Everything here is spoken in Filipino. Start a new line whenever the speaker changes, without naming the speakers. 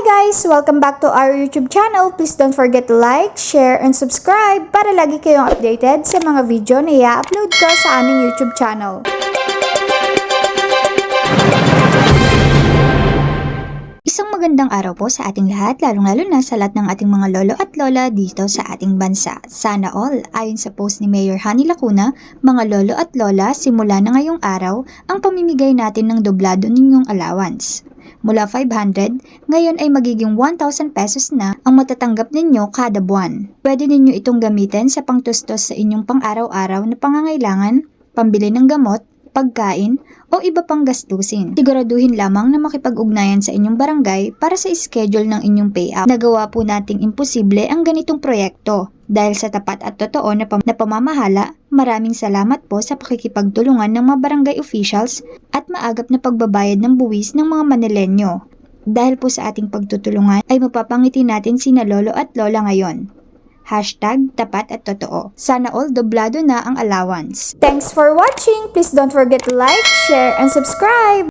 guys! Welcome back to our YouTube channel. Please don't forget to like, share, and subscribe para lagi kayong updated sa mga video na i-upload ko sa aming YouTube channel.
Isang magandang araw po sa ating lahat, lalong-lalo na sa lahat ng ating mga lolo at lola dito sa ating bansa. Sana all, ayon sa post ni Mayor Hani Lacuna, mga lolo at lola, simula na ngayong araw, ang pamimigay natin ng doblado ninyong allowance. Mula 500, ngayon ay magiging 1,000 pesos na ang matatanggap ninyo kada buwan. Pwede ninyo itong gamitin sa pangtustos sa inyong pang-araw-araw na pangangailangan, pambili ng gamot, pagkain, o iba pang gastusin. Siguraduhin lamang na makipag-ugnayan sa inyong barangay para sa schedule ng inyong payout. Nagawa po nating imposible ang ganitong proyekto. Dahil sa tapat at totoo na, pam- na pamamahala, maraming salamat po sa pakikipagtulungan ng mga barangay officials at maagap na pagbabayad ng buwis ng mga Manilenyo. Dahil po sa ating pagtutulungan ay mapapangiti natin sina lolo at lola ngayon. Hashtag tapat at totoo. Sana all doblado na ang allowance.
Thanks for watching! Please don't forget to like, share, and subscribe!